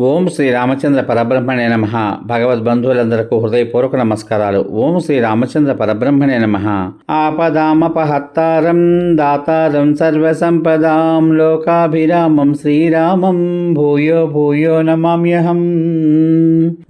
ఓం శ్రీ రామచంద్ర పరబ్రహ్మణే నమ. భగవద్బంధువులందరకు హృదయపూర్వక నమస్కారాలు. ఓం శ్రీ రామచంద్ర పరబ్రహ్మణే నమ. ఆపదామపహత్తారం దాతారం సర్వసంపదాం లోకాభిరామం శ్రీరామం భూయో భూయో నమామ్యహం.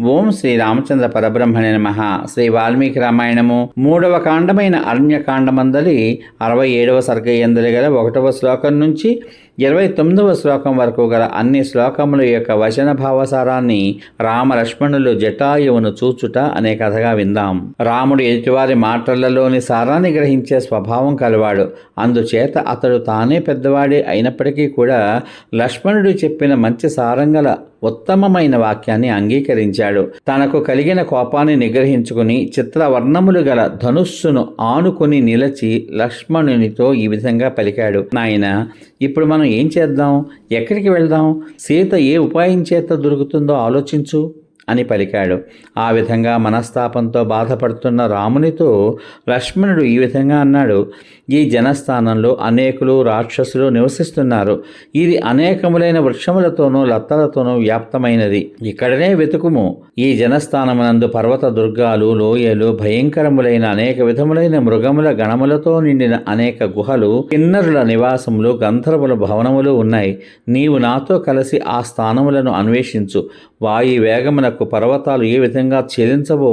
ఓం శ్రీ రామచంద్ర పరబ్రహ్మణే నమ. శ్రీ వాల్మీకి రామాయణము మూడవ కాండమైన అరణ్యకాండమందలి అరవై ఏడవ సర్గయందలి గల ఒకటవ శ్లోకం నుంచి ఇరవై తొమ్మిదవ శ్లోకం వరకు గల అన్ని శ్లోకముల యొక్క వచన భావసారాన్ని రామ లక్ష్మణులు జటాయువును చూచుట అనే కథగా విందాం. రాముడు ఎదుటివారి మాటలలోని సారాన్ని గ్రహించే స్వభావం కలవాడు. అందుచేత అతడు తానే పెద్దవాడే అయినప్పటికీ కూడా లక్ష్మణుడు చెప్పిన మంచి సారంగల ఉత్తమమైన వాక్యాన్ని అంగీకరించాడు. తనకు కలిగిన కోపాన్ని నిగ్రహించుకుని చిత్రవర్ణములు గల ధనుస్సును ఆనుకుని నిలచి లక్ష్మణునితో ఈ విధంగా పలికాడు. నాయన ఇప్పుడు మనం ఏం చేద్దాం? ఎక్కడికి వెళ్దాం? సీత ఏ ఉపాయం చేత దొరుకుతుందో ఆలోచించు. అని పలికాడు. ఆ విధంగా మనస్తాపంతో బాధపడుతున్న రామునితో లక్ష్మణుడు ఈ విధంగా అన్నాడు ఈ జనస్థానంలో అనేకులు రాక్షసులు నివసిస్తున్నారు. ఇది అనేకములైన వృక్షములతోనూ లత్తలతోనూ వ్యాప్తమైనది. ఇక్కడనే వెతుకుము. ఈ జనస్థానమునందు పర్వత దుర్గాలు లోయలు భయంకరములైన అనేక విధములైన మృగముల గణములతో నిండిన అనేక గుహలు కిన్నరుల నివాసములు గంధర్వుల భవనములు ఉన్నాయి. నీవు నాతో కలిసి ఆ స్థానములను అన్వేషించు. వాయు వేగమునకు పర్వతాలు ఏ విధంగా చెలించవో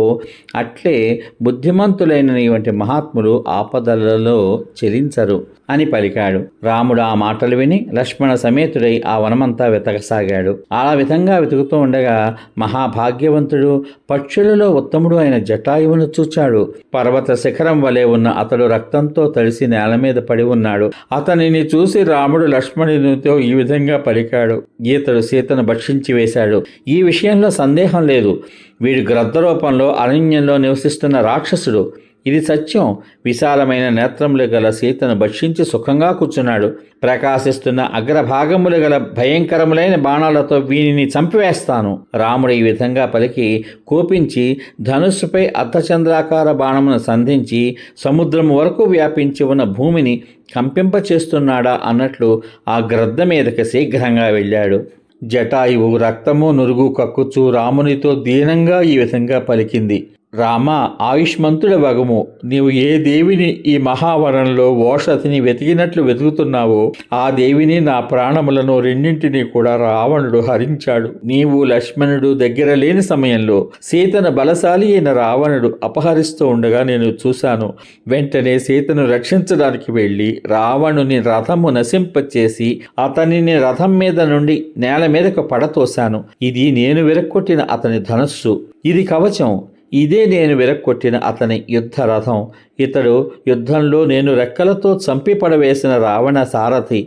అట్లే బుద్ధిమంతులైన వంటి మహాత్ములు ఆపదలలో చెలించరు. అని పలికాడు. రాముడు ఆ మాటలు విని లక్ష్మణ సమేతుడై ఆ వనమంతా వెతకసాగాడు. ఆ విధంగా వెతుకుతూ ఉండగా మహాభాగ్యవంతుడు పక్షులలో ఉత్తముడు అయిన జటాయువును చూచాడు. పర్వత శిఖరం వలె ఉన్న అతడు రక్తంతో తడిసి నేల మీద పడి ఉన్నాడు. అతనిని చూసి రాముడు లక్ష్మణునితో ఈ విధంగా పలికాడు. గీతడు సీతను భక్షించి వేశాడు. ఈ విషయంలో సందేహం లేదు. వీడు గ్రద్ద రూపంలో అరణ్యంలో నివసిస్తున్న రాక్షసుడు. ఇది సత్యం. విశాలమైన నేత్రములు గల సీతను భక్షించి సుఖంగా కూర్చున్నాడు. ప్రకాశిస్తున్న అగ్రభాగములు గల భయంకరములైన బాణాలతో వీనిని చంపివేస్తాను. రాముడు ఈ విధంగా పలికి కోపించి ధనుస్సుపై అర్ధచంద్రాకార బాణమును సంధించి సముద్రం వరకు వ్యాపించి ఉన్న భూమిని కంపింపచేస్తున్నాడా అన్నట్లు ఆ గ్రద్ద మీదకి శీఘ్రంగా వెళ్ళాడు. జటాయువు రక్తము నురుగు కక్కుచు రామునితో దీనంగా ఈ విధంగా పలికింది. రామ ఆయుష్మంతుడ వగము. నీవు ఏ దేవిని ఈ మహావరంలో ఓషధిని వెతికినట్లు వెతుకుతున్నావో ఆ దేవిని నా ప్రాణములను రెండింటినీ కూడా రావణుడు హరించాడు. నీవు లక్ష్మణుడు దగ్గర లేని సమయంలో సీతను బలశాలి అయిన రావణుడు అపహరిస్తూ ఉండగా నేను చూశాను. వెంటనే సీతను రక్షించడానికి వెళ్ళి రావణుని రథము నశింపచేసి అతనిని రథం మీద నుండి నేల మీదకు పడతోశాను. ఇది నేను విరక్కొట్టిన అతని ధనస్సు. ఇది కవచం. ఇదే నేను విరక్కొట్టిన అతని యుద్ధ రథం. ఇతడు యుద్ధంలో నేను రెక్కలతో చంపి పడవేసిన రావణ సారథి.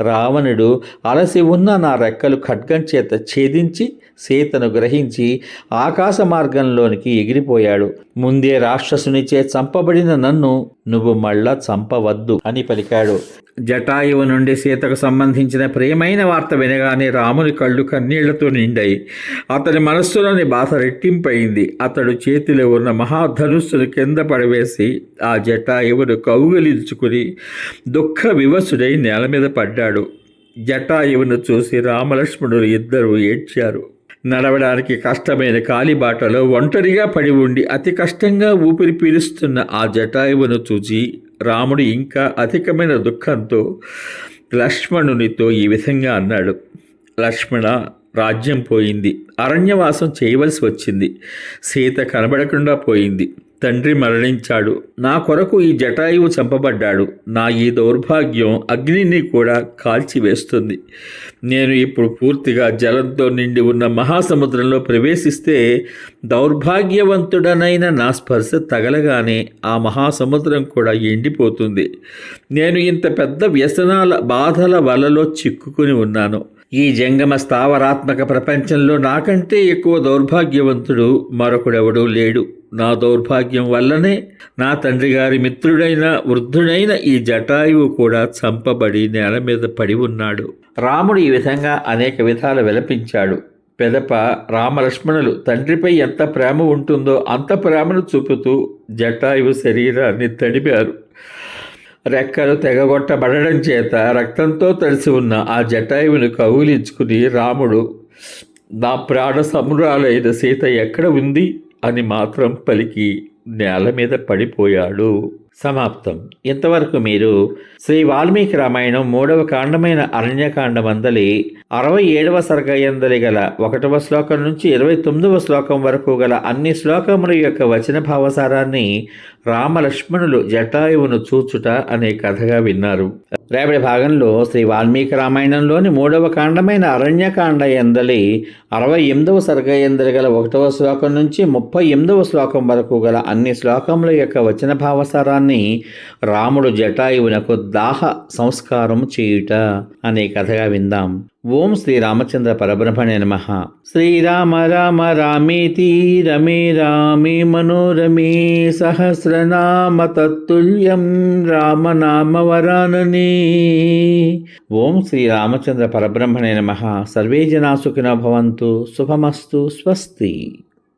రావణుడు అలసి ఉన్న నా రెక్కలు ఖడ్గం చేత ఛేదించి సీతను గ్రహించి ఆకాశ మార్గంలోనికి ఎగిరిపోయాడు. ముందే రాక్షసునిచే చంపబడిన నన్ను నువ్వు మళ్ళా చంపవద్దు అని పలికాడు. జటాయువు నుండి సీతకు సంబంధించిన ప్రియమైన వార్త వినగానే రాముని కళ్ళు కన్నీళ్ళతో నిండాయి. అతని మనస్సులోని బాధ రెట్టింపయింది. అతడు చేతిలో ఉన్న మహాధనుస్సును కింద పడవేసి ఆ జటాయువును కౌగిలించుకుని దుఃఖ వివసుడై నేల మీద పడ్డాడు. జటాయువును చూసి రామలక్ష్మణులు ఇద్దరూ ఏడ్చారు. నడవడానికి కష్టమైన కాలిబాటలో ఒంటరిగా పడి ఉండి అతి కష్టంగా ఊపిరి పీలుస్తున్న ఆ జటాయువును చూచి రాముడు ఇంకా అధికమైన దుఃఖంతో లక్ష్మణునితో ఈ విధంగా అన్నాడు. లక్ష్మణ రాజ్యం పోయింది. అరణ్యవాసం చేయవలసి వచ్చింది. సీత కనబడకుండా పోయింది. తండ్రి మరణించాడు. నా కొరకు ఈ జటాయువు చంపబడ్డాడు. నా ఈ దౌర్భాగ్యం అగ్నిని కూడా కాల్చివేస్తుంది. నేను ఇప్పుడు పూర్తిగా జలంతో నిండి ఉన్న మహాసముద్రంలో ప్రవేశిస్తే దౌర్భాగ్యవంతుడనైన నా స్పర్శ తగలగానే ఆ మహాసముద్రం కూడా ఎండిపోతుంది. నేను ఇంత పెద్ద వ్యసనాల బాధల వలలో చిక్కుకుని ఉన్నాను. ఈ జంగమ స్థావరాత్మక ప్రపంచంలో నాకంటే ఎక్కువ దౌర్భాగ్యవంతుడు మరొకడెవడూ లేడు. నా దౌర్భాగ్యం వల్లనే నా తండ్రి గారి మిత్రుడైన వృద్ధుడైన ఈ జటాయువు కూడా చంపబడి నేల మీద పడి ఉన్నాడు. రాముడు ఈ విధంగా అనేక విధాలు విలపించాడు. పెదప రామలక్ష్మణులు తండ్రిపై ఎంత ప్రేమ ఉంటుందో అంత ప్రేమను చూపుతూ జటాయువు శరీరాన్ని తడిపారు. రెక్కలు తెగగొట్టబడడం చేత రక్తంతో తడిసి ఉన్న ఆ జటాయువును కౌగిలించుకుని రాముడు నా ప్రాణ సమురాలైన సీత ఎక్కడ ఉంది? అని మాత్రం పలికి నేల మీద పడిపోయాడు. సమాప్తం. ఇంతవరకు మీరు శ్రీ వాల్మీకి రామాయణం మూడవ కాండమైన అరణ్యకాండమందలి అరవై ఏడవ సర్గయందలి గల ఒకటవ శ్లోకం నుంచి ఇరవై తొమ్మిదవ శ్లోకం వరకు గల అన్ని శ్లోకముల యొక్క వచన భావసారాన్ని రామలక్ష్మణులు జటాయువును చూచుట అనే కథగా విన్నారు. రేపటి భాగంలో శ్రీ వాల్మీకి రామాయణంలోని మూడవ కాండమైన అరణ్యకాండ ఎందలి అరవై ఎనిమిదవ సర్గ ఎందలి గల ఒకటవ శ్లోకం నుంచి ముప్పై ఎనిమిదవ శ్లోకం వరకు గల అన్ని శ్లోకముల యొక్క వచన భావసారాన్ని రాముడు జటాయువునకు దాహ సంస్కారం చేయుట అనే కథగా విందాం. ఓం శ్రీ రామచంద్ర పరబ్రహ్మణే నమ. శ్రీరామ రామ రామేతి రమే రామే మనోరమే సహస్రనామ తత్తుల్యం రామనామ వరాననే ఓం శ్రీ రామచంద్ర పరబ్రహ్మణే నమ. సర్వే జనా సుఖినో భవంతు. శుభమస్తు. స్వస్తి.